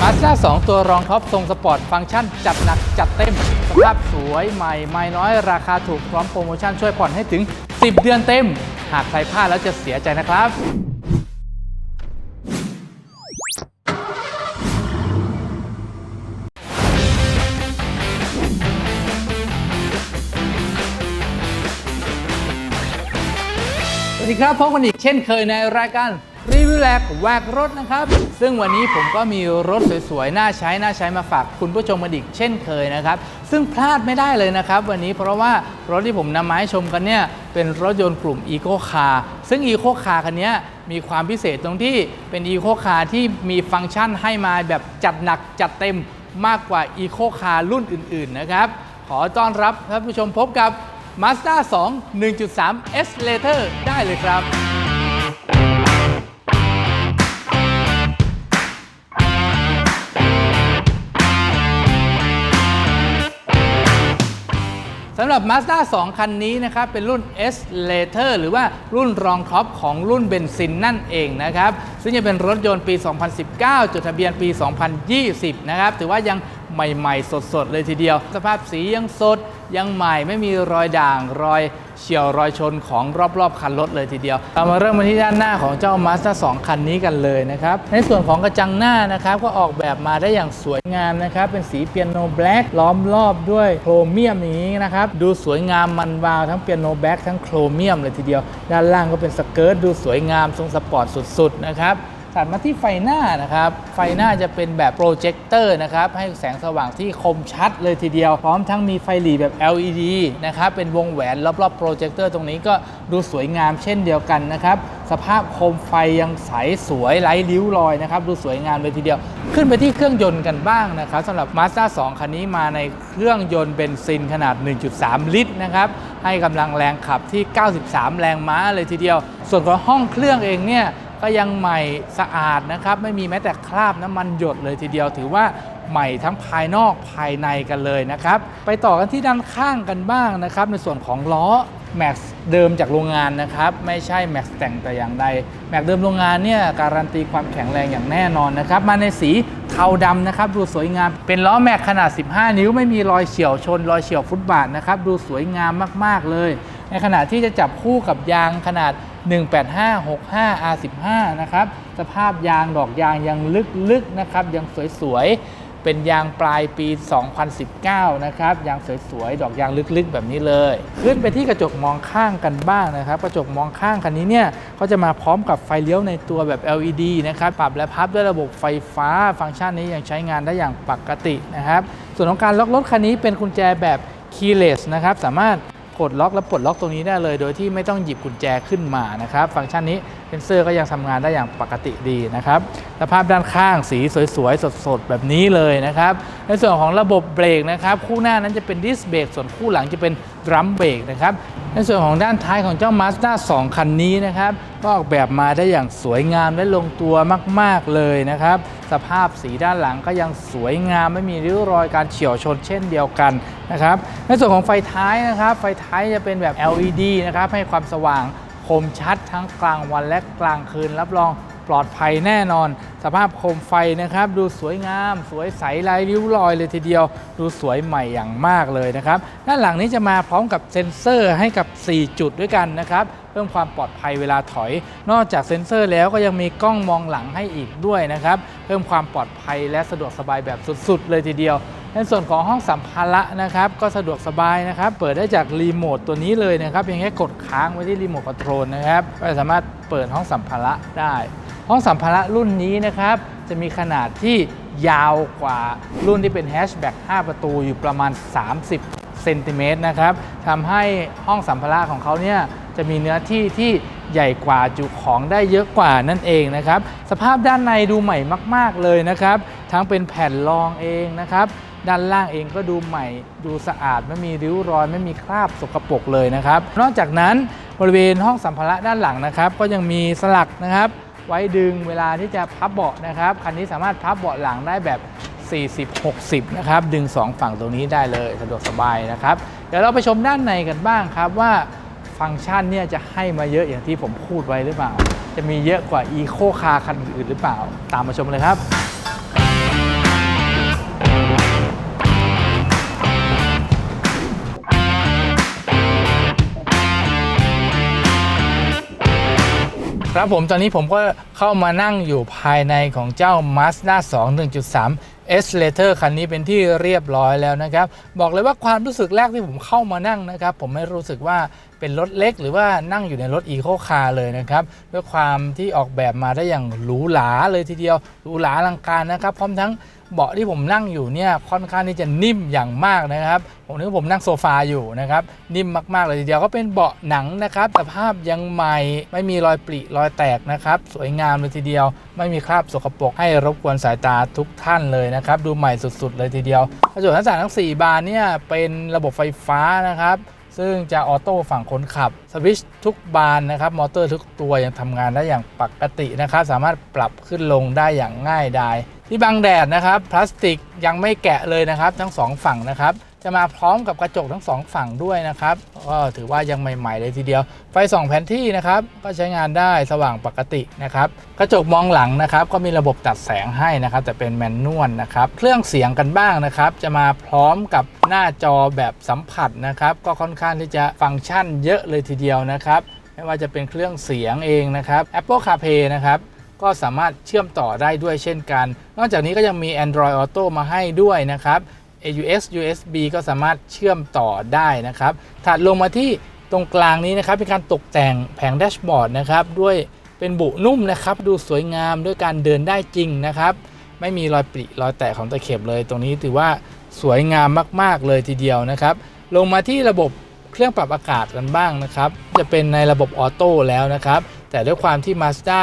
มาสด้า2ตัวรองท็อปทรงสปอร์ต ฟังก์ชันจัดหนักจัดเต็ม สภาพสวยใหม่ไม่น้อยราคาถูกพร้อมโปรโมชั่นช่วยผ่อนให้ถึง 10 เดือนเต็ม หากใครพลาดแล้วจะเสียใจนะครับสวัสดีครับพบกันอีกเช่นเคยในรายการ รีวิวแลกแวกรถนะครับ ซึ่งวันนี้ผมก็มีรถสวยๆ น่าใช้ น่าใช้มาฝากคุณผู้ชมกันอีกเช่นเคยนะครับ ซึ่งพลาดไม่ได้เลยนะครับ วันนี้เพราะว่ารถที่ผมนำมาให้ชมกันเนี่ย เป็นรถยนต์กลุ่ม Eco Car ซึ่ง Eco Car คันนี้มีความพิเศษตรงที่เป็น Eco Car ที่มีฟังก์ชันให้มาแบบจัดหนักจัดเต็มมากกว่า Eco Car รุ่นอื่น ๆ นะครับ ขอต้อนรับท่านผู้ชมพบกับ Mazda 2 1.3 S Later ได้เลยครับ สำหรับ Mazda 2 คันนี้นะครับเป็นรุ่น S Later หรือว่ารุ่นรองท็อปของรุ่นเบนซินนั่นเองนะครับซึ่งจะเป็นรถยนต์ปี 2019 จดทะเบียนปี 2020 นะครับถือว่ายัง ใหม่ ๆ สดๆ เลยทีเดียว สภาพสียังสดยังใหม่ไม่มีรอยด่างรอยเฉียวรอยชนของรอบๆ คันรถเลยทีเดียวเรามาเริ่มกันที่ด้านหน้าของเจ้า Mazda 2 คันนี้กันเลยนะครับ ในส่วนของกระจังหน้านะครับก็ออกแบบมาได้อย่างสวยงามนะครับ เป็นสีเปียโนแบล็กล้อมรอบด้วยโครเมียมอย่างนี้นะครับ ดูสวยงามมันวาวทั้งเปียโนแบล็กทั้งโครเมียมเลยทีเดียว ด้านล่างก็เป็นสเกิร์ตดูสวยงามทรงสปอร์ตสุดๆนะครับ ตัดมาที่ไฟหน้านะครับ ไฟหน้าจะเป็นแบบโปรเจคเตอร์นะครับ ให้แสงสว่างที่คมชัดเลยทีเดียว พร้อมทั้งมีไฟหลีแบบ LED นะครับ เป็นวงแหวนรอบๆโปรเจคเตอร์ตรงนี้ก็ดูสวยงามเช่นเดียวกันนะครับ สภาพโคมไฟยังใสสวยไร้ริ้วรอยนะครับ ดูสวยงามเลยทีเดียว ขึ้นไปที่เครื่องยนต์กันบ้างนะครับสำหรับ Mazda 2 คันนี้มาในเครื่องยนต์เบนซินขนาด 1.3 ลิตรนะครับให้กำลังแรงขับที่ 93 แรงม้าเลยทีเดียว ส่วนของห้องเครื่องเองเนี่ย ก็ยังใหม่สะอาดนะครับ ไม่มีแม้แต่คราบน้ำมันหยดเลยทีเดียวถือว่าใหม่ทั้งภายนอกภายในกันเลยนะครับ ไปต่อกันที่ด้านข้างกันบ้างนะครับ ในส่วนของล้อแม็กซ์เดิมจากโรงงานนะครับ ไม่ใช่แม็กซ์แต่งแต่อย่างใดแม็กซ์เดิมโรงงานเนี่ยการันตีความแข็งแรงอย่างแน่นอนนะครับ มาในสี เทาดำนะครับดูสวยงามเป็นล้อแม็กขนาด 15 นิ้วไม่มีรอยเฉียวชน รอยเฉียวฟุตบาทนะครับดูสวยงามมาก ๆ เลย ในขณะที่จะจับคู่กับยางขนาด 18565 R15 นะครับสภาพยางดอกยางยังลึกๆนะครับยังสวยๆ เป็นยางปลายปี 2019 นะครับ ยางสวยๆ ดอกยางลึกๆ แบบนี้เลย ขึ้นไปที่กระจกมองข้างกันบ้างนะครับ กระจกมองข้างคันนี้เนี่ยก็จะมาพร้อมกับไฟเลี้ยวในตัวแบบ LED นะครับ ปรับและพับด้วยระบบไฟฟ้า ฟังก์ชันนี้ยังใช้งานได้อย่างปกตินะครับ ส่วนของการล็อกรถคันนี้เป็นกุญแจแบบ keyless นะครับ สามารถ กดล็อกและปลดล็อกตรงนี้ได้เลย โดยที่ไม่ต้องหยิบกุญแจขึ้นมานะครับ ฟังก์ชันนี้เซนเซอร์ก็ยังทำงานได้อย่างปกติดีนะครับสภาพด้านข้างสีสวยๆ สดๆ แบบนี้เลยนะครับ ในส่วนของระบบเบรกนะครับคู่หน้านั้นจะเป็นดิสเบรกส่วนคู่หลังจะเป็นดรัมเบรกนะครับในส่วนของด้านท้ายของเจ้า Mazda 2 คันนี้นะครับก็ออกแบบมาได้อย่างสวยงามและลงตัวมาก ๆเลยนะครับ สภาพสีด้านหลังก็ยังสวยงามไม่มีริ้วรอยการเฉียวชนเช่นเดียวกันนะครับในส่วนของไฟท้ายนะครับ ไฟท้ายจะเป็นแบบ LED นะครับให้ความสว่างคมชัดทั้งกลางวันและกลางคืนรับรอง ปลอดภัยแน่นอน สภาพโคมไฟนะครับ ดูสวยงาม สวยใสลายริ้วรอยเลยทีเดียว ดูสวยใหม่อย่างมากเลยนะครับด้านหลังนี้จะมาพร้อมกับเซ็นเซอร์ให้กับ 4 จุดด้วยกันนะครับเพิ่มความปลอดภัยเวลาถอย นอกจากเซ็นเซอร์แล้วก็ยังมีกล้องมองหลังให้อีกด้วยนะครับเพิ่มความปลอดภัยและสะดวกสบายแบบสุด ๆ เลยทีเดียวในส่วนของห้องสัมภาระนะครับก็สะดวกสบายนะครับ เปิดได้จากรีโมทตัวนี้เลยนะครับเพียงแค่กดค้างไว้ที่รีโมทคอนโทรลนะครับก็สามารถเปิดห้องสัมภาระได้ ห้องสัมภาระรุ่นนี้นะครับ จะมีขนาดที่ยาวกว่ารุ่นที่เป็นแฮชแบ็ก5 ประตูอยู่ประมาณ 30เซนติเมตรนะครับทำให้ห้องสัมภาระของเขาเนี่ยจะมีเนื้อที่ที่ใหญ่กว่าจุของได้เยอะกว่านั่นเองนะครับ สภาพด้านในดูใหม่มาก ๆ เลยนะครับ ทั้งเป็นแผ่นรองเองนะครับด้านล่างเองก็ดูใหม่ดูสะอาดไม่มีริ้วรอย ไม่มีคราบสกปรกเลยนะครับ นอกจากนั้นบริเวณห้องสัมภาระด้านหลังนะครับ ก็ยังมีสลักนะครับ ไว้ดึงเวลาที่จะพับเบาะนะครับ คันนี้สามารถพับเบาะหลังได้แบบ 40-60 นะครับ ดึง 2 ฝั่งตรงนี้ได้เลยสะดวกสบายนะครับ เดี๋ยวเราไปชมด้านในกันบ้างครับว่าฟังก์ชันเนี่ยจะให้มาเยอะอย่างที่ผมพูดไว้หรือเปล่า จะมีเยอะกว่า Eco Car คันอื่นหรือเปล่า ตามมาชมเลยครับ ครับผมตอนนี้ผมก็เข้ามานั่งอยู่ภายในของเจ้า Mazda 2 1.3 S Later คันนี้เป็นที่เรียบร้อยแล้วนะครับ บอกเลยว่าความรู้สึกแรกที่ผมเข้ามานั่งนะครับ ผมไม่รู้สึกว่าเป็นรถเล็กหรือว่านั่งอยู่ในรถอีโคคาร์เลยนะครับ ด้วยความที่ออกแบบมาได้อย่างหรูหราเลยทีเดียวหรูหราอลังการนะครับ พร้อมทั้ง เบาะที่ผมนั่งอยู่เนี่ยค่อนข้างที่จะนิ่มอย่างมากนะครับ ผมนึกว่าผมนั่งโซฟาอยู่นะครับ นิ่มมากๆเลยทีเดียวก็เป็นเบาะหนังนะครับสภาพยังใหม่ไม่มีรอยปริรอยแตกนะครับ สวยงามเลยทีเดียว ไม่มีคราบสกปรกให้รบกวนสายตาทุกท่านเลยนะครับ ดูใหม่สุดๆ เลยทีเดียวกระจกหน้าต่างทั้ง4บานเนี่ยเป็นระบบไฟฟ้านะครับ ซึ่งจะออโต้ฝั่งคนขับสวิชทุกบานนะครับ มอเตอร์ทุกตัวยังทำงานได้อย่างปกตินะครับ สามารถปรับขึ้นลงได้อย่างง่ายดายที่บังแดดนะครับ พลาสติกยังไม่แกะเลยนะครับ ทั้งสองฝั่งนะครับ จะมาพร้อมกับกระจกทั้งสองฝั่งด้วยนะครับก็ถือว่ายังใหม่ ๆ เลยทีเดียว ไฟส่องแผนที่นะครับ ก็ใช้งานได้สว่างปกตินะครับ กระจกมองหลังนะครับ ก็มีระบบตัดแสงให้นะครับ แต่เป็นแมนนวลนะครับ เครื่องเสียงกันบ้างนะครับ จะมาพร้อมกับหน้าจอแบบสัมผัสนะครับ ก็ค่อนข้างที่จะฟังก์ชันเยอะเลยทีเดียวนะครับ ไม่ว่าจะเป็นเครื่องเสียงเองนะครับ Apple CarPlay นะครับก็สามารถเชื่อมต่อได้ด้วยเช่นกัน นอกจากนี้ก็ยังมี Android Auto มาให้ด้วยนะครับ AUX USB ก็สามารถเชื่อมต่อได้นะครับถัดลงมาที่ตรงกลางนี้นะครับเป็นการตกแต่งแผงแดชบอร์ดนะครับด้วยเป็นบุนุ่มนะครับดูสวยงามด้วยการเดินได้จริงนะครับ ไม่มีรอยปริรอยแตกของตะเข็บเลย ตรงนี้ถือว่าสวยงามมาก ๆ เลยทีเดียวนะครับ ลงมาที่ระบบเครื่องปรับอากาศกันบ้างนะครับ จะเป็นในระบบออโต้แล้วนะครับ แต่ด้วยความที่ Mazda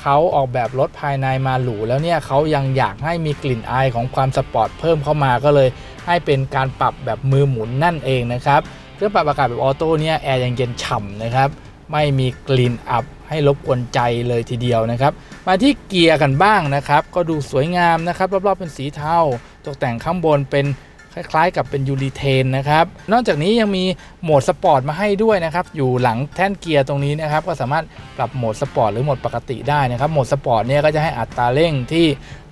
เขาออกแบบรถภายในมาหรูแล้วเนี่ยเขายังอยากให้มีกลิ่นอายของความสปอร์ตเพิ่มเข้ามาก็เลย ให้เป็นการปรับแบบมือหมุนนั่นเองนะครับเครื่องปรับอากาศแบบออโต้เนี่ยแอร์ยังเย็นฉ่ำนะครับไม่มีกลิ่นอับให้รบกวนใจเลยทีเดียวนะครับ มาที่เกียร์กันบ้างนะครับ ก็ดูสวยงามนะครับ รอบๆเป็นสีเทาตกแต่งข้างบนเป็น คล้ายๆ กับเป็นยูรีเทนนะครับ นอกจากนี้ยังมีโหมดสปอร์ตมาให้ด้วยนะครับ อยู่หลังแท่นเกียร์ตรงนี้นะครับ ก็สามารถปรับโหมดสปอร์ตหรือโหมดปกติได้นะครับ โหมดสปอร์ตเนี่ยก็จะให้อัตราเร่งที่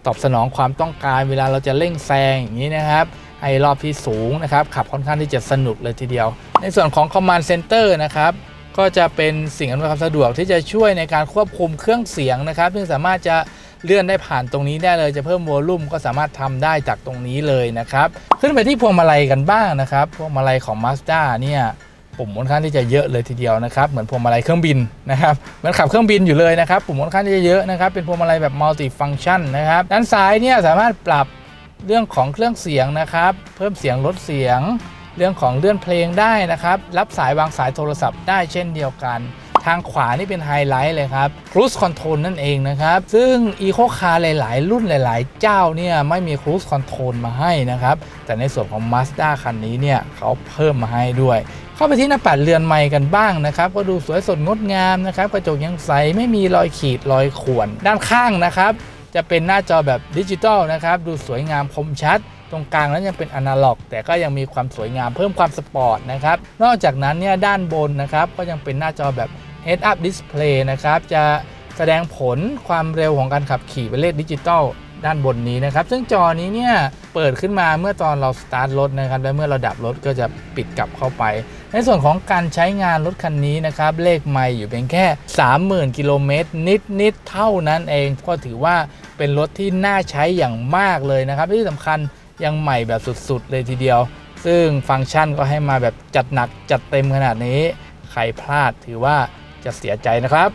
ตอบสนองความต้องการเวลาเราจะเร่งแซงอย่างนี้นะครับให้รอบที่สูงนะครับ ขับค่อนข้างที่จะสนุกเลยทีเดียว ในส่วนของ Command Center นะครับ ก็จะเป็นสิ่งอำนวยความสะดวกที่จะช่วยในการควบคุมเครื่องเสียงนะครับ ซึ่งสามารถจะ เลื่อนได้ผ่านตรงนี้ได้เลยจะเพิ่มโวลูมก็สามารถทำได้จากตรงนี้เลยนะครับขึ้นไปที่พวงมาลัยกันบ้างนะครับพวงมาลัยของ Mazda เนี่ยปุ่มค่อนข้างที่จะเยอะเลยทีเดียวนะครับเหมือนพวงมาลัยเครื่องบินนะครับเหมือนขับเครื่องบินอยู่เลยนะครับปุ่มค่อนข้างที่จะเยอะนะครับเป็นพวงมาลัยแบบมัลติฟังชันนะครับด้านซ้ายเนี่ยสามารถปรับเรื่องของเครื่องเสียงนะครับ เพิ่มเสียงลดเสียง เรื่องของเลื่อนเพลงได้นะครับ รับสายวางสายโทรศัพท์ได้เช่นเดียวกัน ทางขวานี่เป็นไฮไลท์เลยครับ Cruise Control นั่นเองนะครับ ซึ่ง Eco Car หลาย ๆ รุ่นหลาย ๆ เจ้าเนี่ยไม่มี Cruise Control มาให้นะครับ แต่ในส่วนของ Mazda คันนี้เนี่ยเขาเพิ่มมาให้ด้วย เข้าไปที่หน้าปัดเรือนไม้กันบ้างนะครับ ก็ดูสวยสดงดงามนะครับ กระจกยังใสไม่มีรอยขีดรอยข่วน ด้านข้างนะครับ จะเป็นหน้าจอแบบดิจิตอลนะครับ ดูสวยงามคมชัดตรงกลางนั้นยังเป็นอนาล็อก แต่ก็ยังมีความสวยงามเพิ่มความสปอร์ตนะครับ นอกจากนั้นเนี่ยด้านบนนะครับก็ยังเป็นหน้าจอแบบ Head Up Display นะครับจะแสดงผลความเร็วของการขับขี่เป็นเลขดิจิตอลด้านบนนี้นะครับ ซึ่งจอนี้เนี่ยเปิดขึ้นมาเมื่อตอนเราสตาร์ทรถนะครับ และเมื่อเราดับรถก็จะปิดกลับเข้าไป ในส่วนของการใช้งานรถคันนี้นะครับ เลขไม่อยู่เพียงแค่ 30,000 กิโลเมตรนิด ๆ เท่านั้นเอง ก็ถือว่าเป็นรถที่น่าใช้อย่างมากเลยนะครับ ที่สำคัญยังใหม่แบบสุด ๆ เลยทีเดียว ซึ่งฟังก์ชันก็ให้มาแบบจัดหนักจัดเต็มขนาดนี้ ใครพลาดถือว่า จะเสียใจนะครับ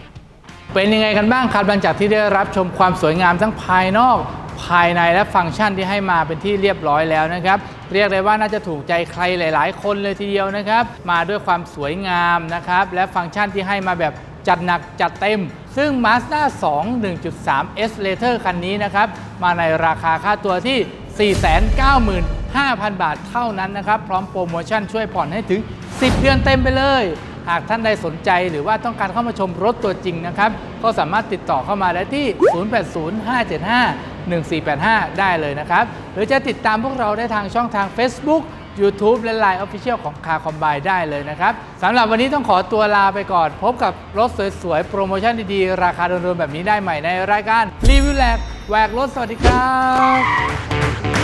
เป็นยังไงกันบ้างครับหลังจากที่ได้รับชมความสวยงามทั้งภายนอกภายในและฟังก์ชันที่ให้มาเป็นที่เรียบร้อยแล้วนะครับ เรียกได้ว่าน่าจะถูกใจใครหลาย ๆ คนเลยทีเดียวนะครับ มาด้วยความสวยงามนะครับ และฟังก์ชันที่ให้มาแบบจัดหนักจัดเต็ม ซึ่ง Mazda 2 1.3 S Later คันนี้นะครับ มาในราคาค่าตัวที่ 495,000 บาทเท่านั้นนะครับ พร้อมโปรโมชั่นช่วยผ่อนให้ถึง 10 เดือนเต็มไปเลย หากท่านใดสนใจหรือว่าต้องการเข้ามาชมรถตัวจริงนะครับ ก็สามารถติดต่อเข้ามาได้ที่ 0805751485 ได้เลยนะครับ หรือจะติดตามพวกเราได้ทางช่องทาง Facebook YouTube และ Line Official ของ Car Combine ได้เลยนะครับสำหรับวันนี้ต้องขอตัวลาไปก่อน พบกับรถสวยๆ โปรโมชั่นดีๆ ราคาโดนๆแบบนี้ได้ใหม่ในรายการรีวิวแลกแหวกรถสวัสดีครับ